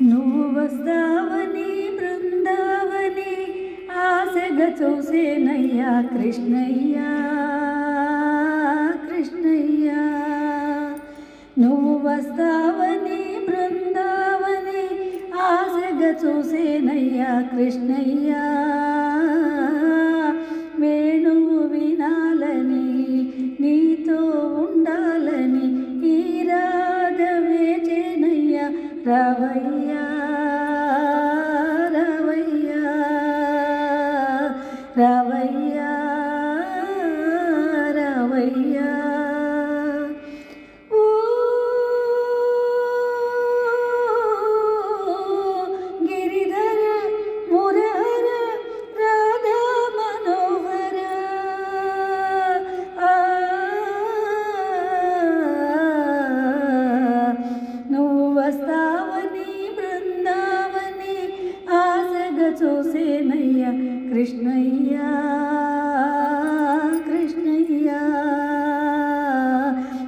నువ్వు వస్తావని బృందావని ఆశగా చూసేనయ్యా కృష్ణయ్యా కృష్ణయ్యా. నువ్వు వస్తావని బృందావని ఆశగా చూసేనయ్యా కృష్ణయ్యా. रावैया కృష్ణయ్య కృష్ణయ్య కృష్ణయ్య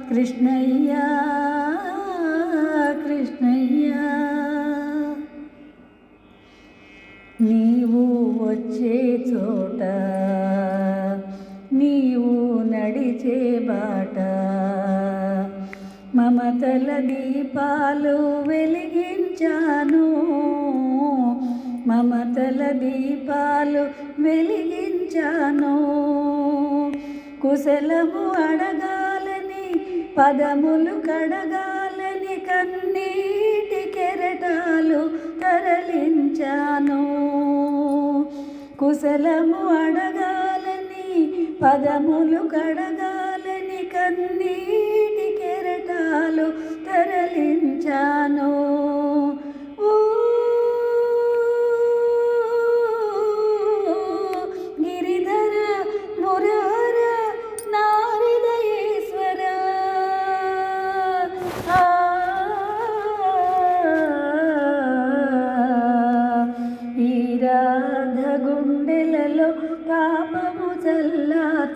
కృష్ణయ్య కృష్ణయ్య. నీవు వచ్చే చోట నీవు నడిచే బాట మమతల దీపాలు వెలిగించాను. మమతల దీపాలు వెలిగించాను. కుశలము అడగాలని పదములు కడగాలని కన్నీటి కెరటాలు తరలించాను. కుశలము అడగాలని పదములు కడగాలని కన్నీటి కెరటాలు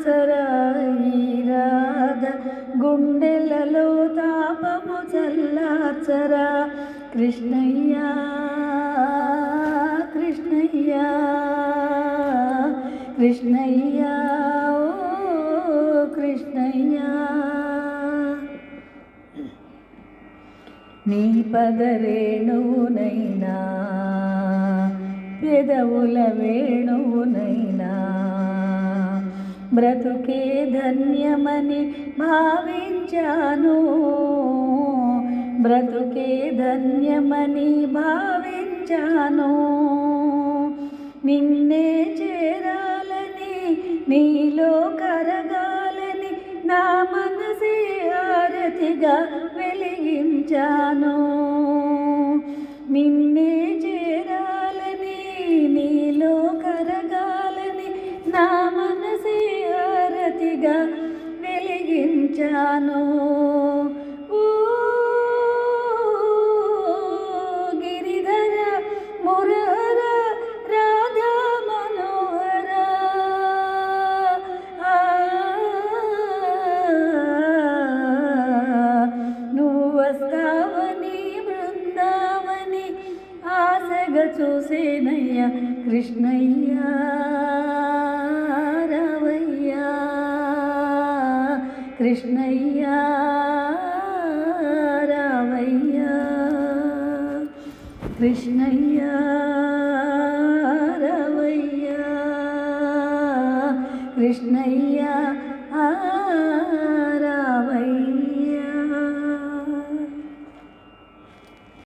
చల్లాచరా రాధ గుండెలలో తాపము చల్లార్చరా. కృష్ణయ్యా కృష్ణయ్యా కృష్ణయ్యా ఓ కృష్ణయ్యా. నీ పదరేణువునైనా పెదవుల వేణువునైనా బ్రతుకే ధన్యమని భావించాను. బ్రతుకే ధన్యమని భావించాను. నిన్నే చేరాలని నీలో కరగాలని నా మనసే ఆరతిగా వెలిగించాను. వెలిగించాను ఓ గిరిధర మురహర రాధా మనోహర ఆ, నువ్వు వస్తావని బృందావని ఆశగా చూసేనయ్యా కృష్ణయ్యా కృష్ణయ్యా రావయ్యా కృష్ణయ్యా రావయ్యా కృష్ణయ్యా ఆ